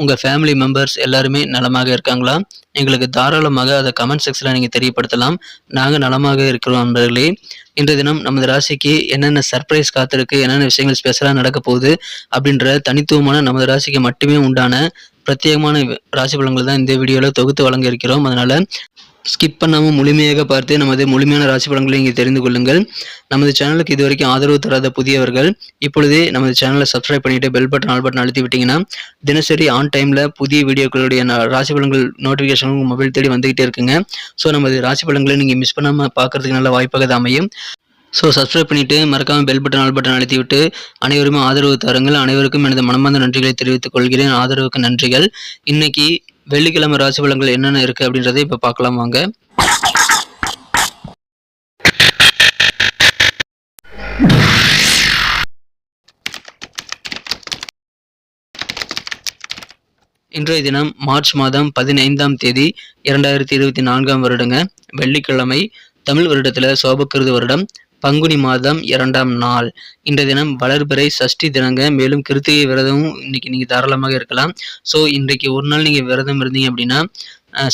உங்கள் family members எல்லாருமே நலமாக இருக்காங்களா? எங்களுக்கு தாராளமாக அதை கமெண்ட் செக்ஷனில் நீங்கள் தெரியப்படுத்தலாம். நாங்கள் நலமாக இருக்கிறோம் நண்பர்களே. இன்றைய தினம் நமது ராசிக்கு என்னென்ன சர்ப்ரைஸ் காத்திருக்கு என்னென்ன விஷயங்கள் ஸ்பெஷலாக நடக்க போகுது அப்படின்ற தனித்துவமான நமது ராசிக்கு மட்டுமே உண்டான பிரத்யேகமான ராசி பலன்கள் தான் இந்த வீடியோவில் தொகுத்து வழங்க இருக்கிறோம். அதனால் ஸ்கிப் பண்ணாமல் முழுமையாக பார்த்து நமது முழுமையான ராசி பலன்களை இங்கே தெரிந்து கொள்ளுங்கள். நமது சேனலுக்கு இதுவரைக்கும் ஆதரவு தராத புதியவர்கள் இப்பொழுதே நமது சேனலை சப்ஸ்கிரைப் பண்ணிட்டு பெல் பட்டன் ஆல் பட்டன் அழுத்தி விட்டீங்கன்னா தினசரி ஆன் டைமில் புதிய வீடியோக்களுடைய ராசி பலன்கள் நோட்டிஃபிகேஷன் உங்கள் மொபைல் தேடி வந்துகிட்டே இருக்குங்க. ஸோ நமது ராசி பலன்களை நீங்கள் மிஸ் பண்ணாமல் பார்க்கறதுக்கு நல்ல வாய்ப்பாக தான் அமையும். ஸோ சப்ஸ்கிரைப் பண்ணிவிட்டு மறக்காமல் பெல் பட்டன் ஆல் பட்டன் அழுத்தி விட்டு அனைவருமே ஆதரவு தாருங்கள். அனைவருக்கும் எனது மனமார்ந்த நன்றிகளை தெரிவித்துக் கொள்கிறேன். ஆதரவுக்கு நன்றிகள். இன்னைக்கு வெள்ளிக்கிழமை ராசி பலன்கள் என்னென்ன இருக்குது அப்படின்றத இப்போ பார்க்கலாம் வாங்க. இன்றைய தினம் மார்ச் மாதம் பதினைந்தாம் தேதி இரண்டாயிரத்தி இருபத்தி நான்காம் வருடங்க. வெள்ளிக்கிழமை தமிழ் வருடத்தில் சோபக்கிருது வருடம். பங்குனி மாதம் இரண்டாம் நாள். இன்றைய தினம் வளர்பிறை சஷ்டி தினங்க. மேலும் கிருத்திகை விரதமும் இன்னைக்கு நீங்கள் தாராளமாக இருக்கலாம். ஸோ இன்றைக்கு ஒரு நாள் நீங்கள் விரதம் இருந்தீங்க அப்படின்னா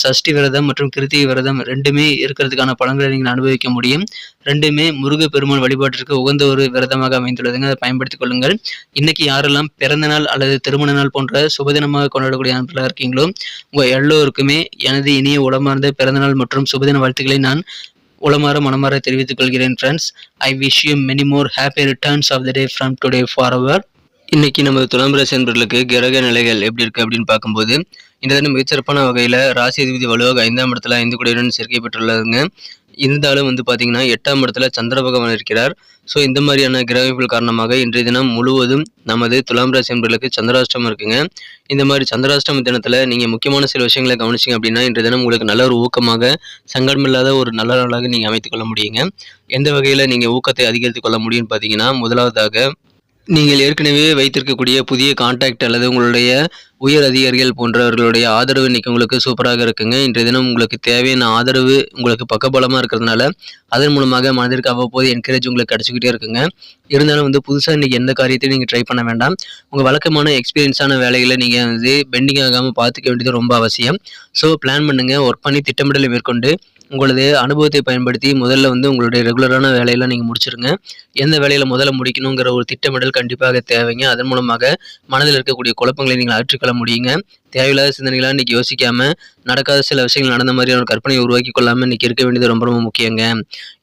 சஷ்டி விரதம் மற்றும் கிருத்திகை விரதம் ரெண்டுமே இருக்கிறதுக்கான பலன்களை நீங்கள் அனுபவிக்க முடியும். ரெண்டுமே முருக பெருமாள் வழிபாட்டிற்கு உகந்த ஒரு விரதமாக அமைந்துள்ளதுங்க. அதை பயன்படுத்திக் கொள்ளுங்கள். இன்னைக்கு யாரெல்லாம் பிறந்த நாள் அல்லது திருமண நாள் போன்ற சுபதினமாக கொண்டாடக்கூடிய நண்பர்களாக இருக்கீங்களோ உங்கள் எல்லோருக்குமே எனது இனிய உளமார்ந்த பிறந்தநாள் மற்றும் சுபதின வாழ்த்துக்களை நான் உளமாற மனமாற தெரிவித்துக் கொள்கிறேன் friends I wish you many more happy returns of the day from today for our இன்னைக்கு நமது துலாம் ராசி என்பர்களுக்கு கிரக நிலைகள் எப்படி இருக்கு அப்படின்னு பார்க்கும்போது இந்த தினம் மிகச்சிறப்பான வகையில் ராசி அதிபதி வலுவாக ஐந்தாம் இடத்துல ஐந்து குடியுடன் சேர்க்கை பெற்றுள்ளதுங்க. இருந்தாலும் வந்து பார்த்தீங்கன்னா எட்டாம் இடத்துல சந்திர பகவான் இருக்கிறார். ஸோ இந்த மாதிரியான கிரகமைப்புகள் காரணமாக இன்றைய தினம் முழுவதும் நமது துலாம் ராசி என்பர்களுக்கு சந்திராஷ்டமம் இருக்குங்க. இந்த மாதிரி சந்திராஷ்டம தினத்தில் நீங்கள் முக்கியமான சில விஷயங்களை கவனிச்சிங்க அப்படின்னா இன்றைய தினம் உங்களுக்கு நல்ல ஒரு ஊக்கமாக சங்கடமில்லாத ஒரு நல்ல நாளாக நீங்கள் அமைத்துக்கொள்ள முடியுங்க. எந்த வகையில் நீங்கள் ஊக்கத்தை அதிகரித்து கொள்ள முடியும்னு பார்த்தீங்கன்னா முதலாவதாக நீங்கள் ஏற்கனவே வைத்திருக்கக்கூடிய புதிய கான்டாக்ட் அல்லது உங்களுடைய உயர் அதிகாரிகள் போன்றவர்களுடைய ஆதரவு இன்றைக்கி உங்களுக்கு சூப்பராக இருக்குங்க. இன்றைய தினம் உங்களுக்கு தேவையான ஆதரவு உங்களுக்கு பக்கபலமாக இருக்கிறதுனால அதன் மூலமாக மனதிற்கு அவ்வப்போது என்கரேஜ் உங்களுக்கு கிடச்சிக்கிட்டே இருக்குங்க. இருந்தாலும் வந்து புதுசாக இன்றைக்கி எந்த காரியத்தையும் நீங்கள் ட்ரை பண்ண வேண்டாம். உங்கள் வழக்கமான எக்ஸ்பீரியன்ஸான வேலைகளை நீங்கள் வந்து பெண்டிங் ஆகாமல் பார்த்துக்க வேண்டியது ரொம்ப அவசியம். ஸோ பிளான் பண்ணுங்கள் ஒர்க் பண்ணி திட்டமிடலை மேற்கொண்டு உங்களது அனுபவத்தை பயன்படுத்தி முதல்ல வந்து உங்களுடைய ரெகுலரான வேலையெல்லாம் நீங்கள் முடிச்சிருங்க. எந்த வேலையில் முதல்ல முடிக்கணுங்கிற ஒரு திட்டமிடல் கண்டிப்பாக தேவைங்க. அதன் மூலமாக மனதில் இருக்கக்கூடிய குழப்பங்களை நீங்கள் அகற்றிக்கொள்ள முடியுங்க. தேவையில்லாத சிந்தனைகளாக இன்றைக்கி யோசிக்காம நடக்காத சில விஷயங்கள் நடந்த மாதிரியான ஒரு கற்பனையை உருவாக்கி கொள்ளாமல் இன்றைக்கி இருக்க வேண்டியது ரொம்ப ரொம்ப முக்கியங்க.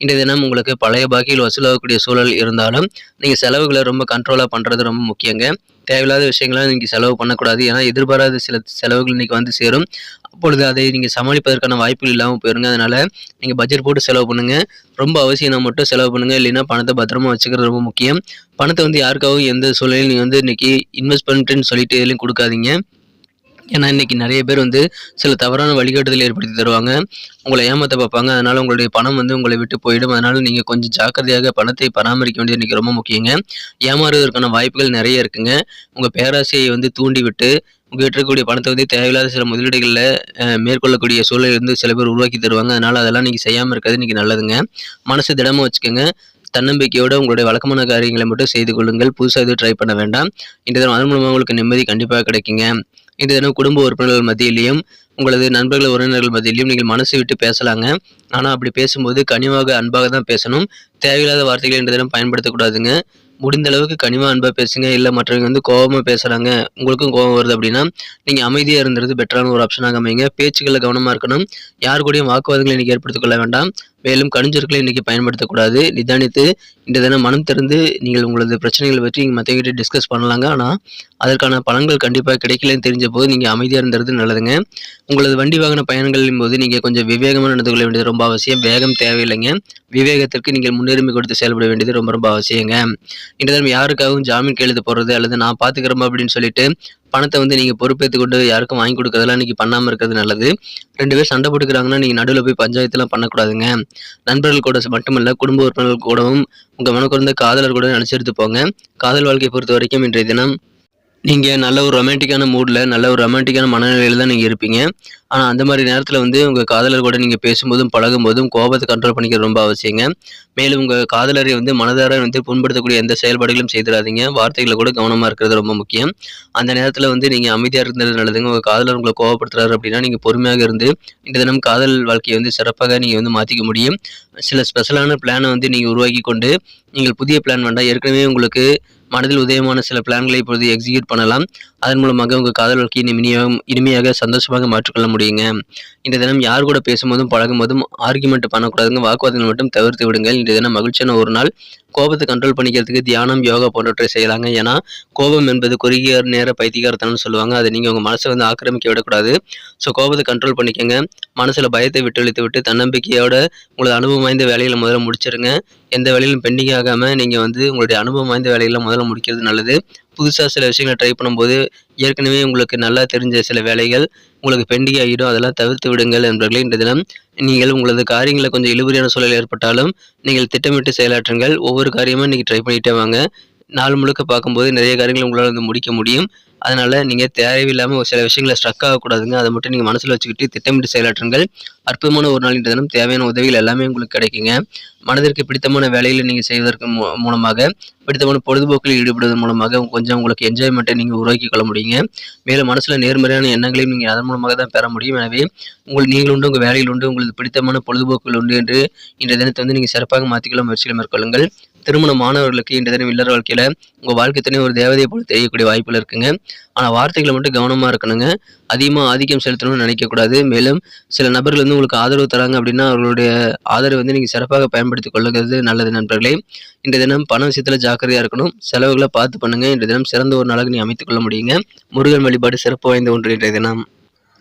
இன்றைய தினம் உங்களுக்கு பழைய பாக்கியில் வசூலாகக்கூடிய சூழல் இருந்தாலும் நீங்கள் செலவுகளை ரொம்ப கண்ட்ரோலாக பண்ணுறது ரொம்ப முக்கியங்க. தேவையில்லாத விஷயங்களை நீங்கள் செலவு பண்ணக்கூடாது. ஏன்னா எதிர்பாராத சில செலவுகள் இன்றைக்கி வந்து சேரும். அப்பொழுது அதை நீங்கள் சமாளிப்பதற்கான வாய்ப்புகள் இல்லாமல் போயிருங்க. அதனால் நீங்கள் பட்ஜெட் போட்டு செலவு பண்ணுங்கள் ரொம்ப அவசியம்னா மட்டும் செலவு பண்ணுங்கள் இல்லைன்னா பணத்தை பத்திரமா வச்சுக்கிறது ரொம்ப முக்கியம். பணத்தை வந்து யாருக்காகவும் எந்த சூழ்நிலையும் நீங்கள் வந்து இன்றைக்கி இன்வெஸ்ட் பண்ணிட்டுன்னு சொல்லிட்டு எதுலையும் கொடுக்காதீங்க. ஏன்னா இன்றைக்கி நிறைய பேர் வந்து சில தவறான வழிகாட்டுதல் ஏற்படுத்தி தருவாங்க. உங்களை ஏமாற்ற பார்ப்பாங்க அதனால் உங்களுடைய பணம் வந்து உங்களை விட்டு போயிடும். அதனால் நீங்கள் கொஞ்சம் ஜாக்கிரதையாக பணத்தை பராமரிக்க வேண்டியது இன்னைக்கு ரொம்ப முக்கியங்க. ஏமாறுவதற்கான வாய்ப்புகள் நிறைய இருக்குங்க. உங்கள் பேராசையை வந்து தூண்டிவிட்டு உங்ககிட்ட இருக்கக்கூடிய பணத்தை வந்து தேவையில்லாத சில முதலீடுகளில் மேற்கொள்ளக்கூடிய சூழல் இருந்து சில பேர் உருவாக்கி தருவாங்க. அதனால் அதெல்லாம் நீங்கள் செய்யாமல் இருக்கிறது இன்னைக்கு நல்லதுங்க. மனசு திடமாக வச்சுக்கோங்க. தன்னம்பிக்கையோடு உங்களுடைய வழக்கமான காரியங்களை மட்டும் செய்து கொள்ளுங்கள். புதுசாக எதுவும் ட்ரை பண்ண வேண்டாம். இந்த தினம் அதன் மூலமாக உங்களுக்கு நிம்மதி கண்டிப்பாக கிடைக்குங்க. இந்த தினம் குடும்ப உறுப்பினர்கள் மத்தியிலையும் உங்களது நண்பர்கள் உறவினர்கள் மத்தியிலையும் நீங்கள் மனசு விட்டு பேசலாங்க. ஆனால் அப்படி பேசும்போது கனிவாக அன்பாக தான் பேசணும். தேவையில்லாத வார்த்தைகளை இந்த தினம் பயன்படுத்தக்கூடாதுங்க. முடிந்த அளவுக்கு கனிவாக அன்பாக பேசுங்க. இல்லை மற்றவங்க வந்து கோபமாக பேசுகிறாங்க உங்களுக்கும் கோபம் வருது அப்படின்னா நீங்கள் அமைதியாக இருந்துறது பெட்டரான ஒரு ஆப்ஷனாக அமைங்க பேச்சுக்களில் கவனமாக இருக்கணும். யார் கூடயும் வாக்குவாதங்களை இன்றைக்கி ஏற்படுத்திக் கொள்ள வேண்டாம். மேலும் கணிஞ்சொற்களை இன்றைக்கி பயன்படுத்தக்கூடாது. நிதானித்து இந்த தினம் மனம் திறந்து நீங்கள் உங்களது பிரச்சனைகளை பற்றி நீங்கள் மற்றவங்கிட்ட டிஸ்கஸ் பண்ணலாங்க. ஆனால் அதற்கான பலன்கள் கண்டிப்பாக கிடைக்கலன்னு தெரிஞ்ச போது நீங்கள் அமைதியாக இருந்துறது நல்லதுங்க. உங்களது வண்டி வாகன பயணங்களின் போது நீங்கள் கொஞ்சம் விவேகமாக நடந்து கொள்ள வேண்டியது ரொம்ப அவசியம். வேகம் தேவையில்லைங்க. விவேகத்திற்கு நீங்கள் முன்னுரிமை கொடுத்து செயல்பட வேண்டியது ரொம்ப ரொம்ப அவசியங்க. இன்று தினம் யாருக்காகவும் ஜாமீன் கையெழுத்து போடுறது அல்லது நான் பார்த்துக்கிறோம் அப்படின்னு சொல்லிட்டு பணத்தை வந்து நீங்கள் பொறுப்பேற்று கொண்டு யாருக்கும் வாங்கி கொடுக்கறதெல்லாம் இன்னைக்கு பண்ணாமல் இருக்கிறது நல்லது. ரெண்டு பேர் சண்டை போட்டுக்கிறாங்கன்னா நீங்கள் நடுவில் போய் பஞ்சாயத்துலாம் பண்ணக்கூடாதுங்க. நண்பர்கள் கூட மட்டுமல்ல குடும்ப உறுப்பினர்கள் கூடவும் உங்கள் மனக்குறந்த காதலர் கூட நினச்செடுத்து போங்க. காதல் வாழ்க்கையை பொறுத்த வரைக்கும் இன்றைய தினம் நீங்கள் நல்ல ஒரு ரொமான்டிக்கான மூடில் நல்ல ஒரு ரொமான்டிக்கான மனநிலையில் தான் நீங்கள் இருப்பீங்க. ஆனால் அந்த மாதிரி நேரத்தில் வந்து உங்கள் காதலர் கூட நீங்கள் பேசும்போதும் பழகும்போதும் கோபத்தை கண்ட்ரோல் பண்ணிக்க ரொம்ப அவசியங்க. மேலும் உங்கள் காதலரை வந்து மனதார வந்து புண்படுத்தக்கூடிய எந்த செயல்பாடுகளும் செய்திடாதீங்க. வார்த்தைகளை கூட கவனமாக இருக்கிறது ரொம்ப முக்கியம். அந்த நேரத்தில் வந்து நீங்கள் அமைதியாக இருந்தது நல்லதுங்க. உங்கள் காதலர் உங்களை கோவப்படுத்துறாரு அப்படின்னா நீங்கள் பொறுமையாக இருந்து இந்த தினம் காதல் வாழ்க்கையை வந்து சிறப்பாக நீங்கள் வந்து மாற்றிக்க முடியும். சில ஸ்பெஷலான பிளானை வந்து நீங்கள் உருவாக்கி கொண்டு நீங்கள் புதிய பிளான் வேண்டாம். ஏற்கனவே உங்களுக்கு மனதில் உதயமான சில பிளான்களை இப்பொழுது எக்ஸிக்யூட் பண்ணலாம். அதன் மூலமாக உங்கள் காதல் வாழ்க்கையை இனிமையாக இனிமையாக சந்தோஷமாக மாற்றிக்கொள்ள முடியுங்க. இந்த தினம் யார் கூட பேசும்போதும் பழகும்போதும் ஆர்குமெண்ட் பண்ணக்கூடாதுங்க. வாக்குவாதங்கள் மட்டும் தவிர்த்து விடுங்கள். இந்த தினம் மகிழ்ச்சியான ஒரு நாள். கோபத்தை கண்ட்ரோல் பண்ணிக்கிறதுக்கு தியானம் யோகா போன்றவற்றை செய்யலாங்க. ஏன்னா கோபம் என்பது குறுகிய நேர பைத்தியகாரத்தனம்னு சொல்லுவாங்க. அதை நீங்கள் உங்கள் மனசை வந்து ஆக்கிரமிக்க விடக்கூடாது. ஸோ கோபத்தை கண்ட்ரோல் பண்ணிக்கோங்க. மனசில் பயத்தை விட்டு விட்டு தன்னம்பிக்கையோட உங்களது அனுபவம் வாய்ந்த வேலைகளை முதல்ல முடிச்சிருங்க. எந்த வேலையிலும் பெண்டிங் ஆகாமல் நீங்கள் வந்து உங்களுடைய அனுபவம் வாய்ந்த வேலைகளை முதல்ல முடிக்கிறது நல்லது. புதுசாக சில விஷயங்களை ட்ரை பண்ணும்போது ஏற்கனவே உங்களுக்கு நல்லா தெரிஞ்ச சில வேலைகள் உங்களுக்கு பெண்டிங் ஆகிடும். அதெல்லாம் தவிர்த்து விடுங்கள் என்பர்களே இன்று தினம் நீங்கள் உங்களது காரியங்களில் கொஞ்சம் இழுபறியான சூழல் ஏற்பட்டாலும் நீங்கள் திட்டமிட்டு செயலாற்றுங்கள். ஒவ்வொரு காரியமும் இன்றைக்கி ட்ரை பண்ணிகிட்டே வாங்க. நாள் முழுக்க பார்க்கும்போது நிறைய காரியங்கள் உங்களால் வந்து முடிக்க முடியும். அதனால் நீங்கள் தேவையில்லாமல் ஒரு சில விஷயங்களை ஸ்ட்ரக் ஆகக்கூடாதுங்க. அதை மட்டும் நீங்கள் மனசில் வச்சுக்கிட்டு திட்டமிட்டு செயலாற்றுங்கள். அற்புதமான ஒரு நாளின் தினம். தேவையான உதவிகள் எல்லாமே உங்களுக்கு கிடைக்குங்க. மனதிற்கு பிடித்தமான வேலைகளை நீங்கள் செய்வதற்கு மூலமாக பிடித்தமான பொழுதுபோக்கில் ஈடுபடுவதன் மூலமாக கொஞ்சம் உங்களுக்கு என்ஜாய்மெண்ட்டை நீங்கள் உருவாக்கி கொள்ள முடியுங்க. மேலும் மனசில் நேர்மறையான எண்ணங்களையும் நீங்கள் அதன் மூலமாக தான் பெற முடியும். எனவே உங்கள் நீங்கள் உண்டு உங்கள் வேலையில் உண்டு உங்களுக்கு பிடித்தமான பொழுதுபோக்குகள் உண்டு என்று இன்றைய தினத்தை வந்து நீங்கள் சிறப்பாக மாற்றிக்கொள்ள முயற்சிகளை மேற்கொள்ளுங்கள். திருமணம் மாணவர்களுக்கு இன்றைய தினம் இல்லற வாழ்க்கையில் உங்கள் வாழ்க்கை துணை ஒரு தேவதையை போல தெரியக்கூடிய வாய்ப்பில் இருக்குங்க. ஆனால் வார்த்தைகளை மட்டும் கவனமாக இருக்கணுங்க. அதிகமாக ஆதிக்கம் செலுத்தணும்னு நினைக்கக்கூடாது. மேலும் சில நபர்கள் வந்து உங்களுக்கு ஆதரவு தராங்க அப்படின்னா அவர்களுடைய ஆதரவை வந்து நீங்கள் சிறப்பாக பயன்படுத்தி கொள்ளுகிறது நல்லது நண்பர்களே. இன்றைய தினம் பண விஷயத்தில் ஜாக்கிரதையாக இருக்கணும். செலவுகளை பார்த்து பண்ணுங்கள் இன்றைய தினம் சிறந்த ஒரு நாளாக நீ அமைத்துக் கொள்ள முடியுங்க. முருகன் வழிபாடு சிறப்பு வாய்ந்த ஒன்று இன்றைய தினம்.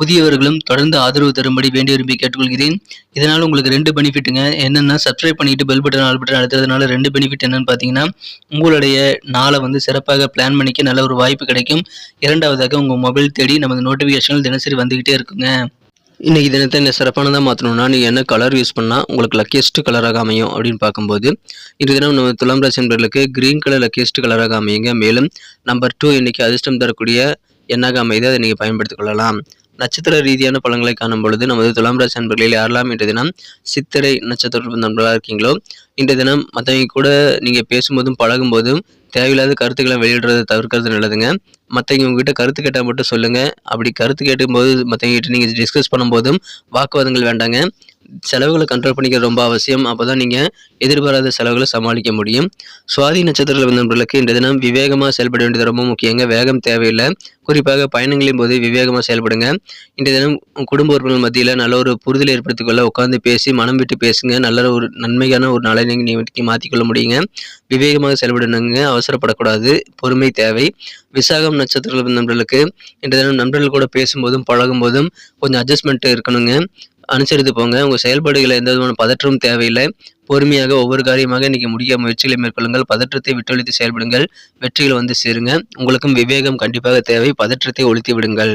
புதியவர்களும் தொடர்ந்து ஆதரவு தரும்படி வேண்டி விரும்பி கேட்டுக்கொள்கிறேன். இதனால் உங்களுக்கு ரெண்டு பெனிஃபிட்டுங்க. என்னென்னா சப்ஸ்கிரைப் பண்ணிட்டு பெல் பட்டன் ஆல் பட்டன் அழுத்ததுனால ரெண்டு பெனிஃபிட் என்னன்னு பார்த்தீங்கன்னா உங்களுடைய நாளை வந்து சிறப்பாக பிளான் பண்ணிக்க நல்ல ஒரு வாய்ப்பு கிடைக்கும். இரண்டாவதாக உங்கள் மொபைல் தேடி நமது நோட்டிஃபிகேஷன்கள் தினசரி வந்துக்கிட்டே இருக்குங்க. இன்றைக்கி தினத்தை என்ன சிறப்பானதாக மாற்றணும்னா நீங்கள் என்ன கலர் யூஸ் பண்ணால் உங்களுக்கு லக்கியஸ்ட் கலராக அமையும் அப்படின்னு பார்க்கும்போது இந்த தினம் நம்ம துலாம் ராசி என்பர்களுக்கு க்ரீன் கலர் லக்கியஸ்ட் கலராக அமையுங்க. மேலும் நம்பர் டூ இன்றைக்கி அதிர்ஷ்டம் தரக்கூடிய எண்ணாக அமைது. அதை நீங்கள் பயன்படுத்திக் கொள்ளலாம். நட்சத்திர ரீதியான பழங்களை காணும் பொழுது நமது துலாம் ராசி அன்பர்களில் யாரெல்லாம் இன்றைய தினம் சித்திரை நட்சத்திர நண்பர்களாக இருக்கீங்களோ இன்றைய தினம் மற்றவங்க கூட நீங்கள் பேசும்போதும் பழகும்போதும் தேவையில்லாத கருத்துக்களை வெளியிடுறதை தவிர்க்கிறது நல்லதுங்க. மற்றவங்க உங்ககிட்ட கருத்து கேட்டால் மட்டும் சொல்லுங்கள் அப்படி கருத்து கேட்டும்போது மற்றவங்ககிட்ட நீங்கள் டிஸ்கஸ் பண்ணும்போதும் வாக்குவாதங்கள் வேண்டாங்க. செலவுகளை கண்ட்ரோல் பண்ணிக்கிறது ரொம்ப அவசியம். அப்போ தான் நீங்கள் எதிர்பாராத செலவுகளை சமாளிக்க முடியும். சுவாதி நட்சத்திரத்தில் வந்தவர்களுக்கு இந்த தினம் விவேகமாக செயல்பட வேண்டியது ரொம்ப முக்கியங்க. வேகம் தேவையில்லை. குறிப்பாக பயணங்களின் போது விவேகமாக செயல்படுங்க. இந்த தினம் குடும்ப உறுப்பினர் மத்தியில் நல்ல ஒரு புரிதல் ஏற்படுத்திக் கொள்ள உட்காந்து பேசி மனம் விட்டு பேசுங்க. நல்ல ஒரு நன்மையான ஒரு நாளை நீங்கள் மாற்றிக்கொள்ள முடியுங்க. விவேகமாக செயல்படணுங்க. அவசரப்படக்கூடாது. பொறுமை தேவை. விசாகம் நட்சத்திரத்தில் நண்பர்களுக்கு இன்றைய தினம் நண்பர்கள் கூட பேசும்போதும் பழகும் போதும் கொஞ்சம் அட்ஜஸ்ட்மெண்ட் இருக்கணுங்க. அனுசரித்து போங்க. உங்கள் செயல்பாடுகளை எந்த விதமான பதற்றமும் தேவையில்லை. பொறுமையாக ஒவ்வொரு காரியமாக இன்றைக்கி முடிய முயற்சிகளை மேற்கொள்ளுங்கள். பதற்றத்தை விட்டொழித்து செயல்படுங்கள். வெற்றிகள் வந்து சேருங்க. உங்களுக்கும் விவேகம் கண்டிப்பாக தேவை. பதற்றத்தை ஒழித்து விடுங்கள்.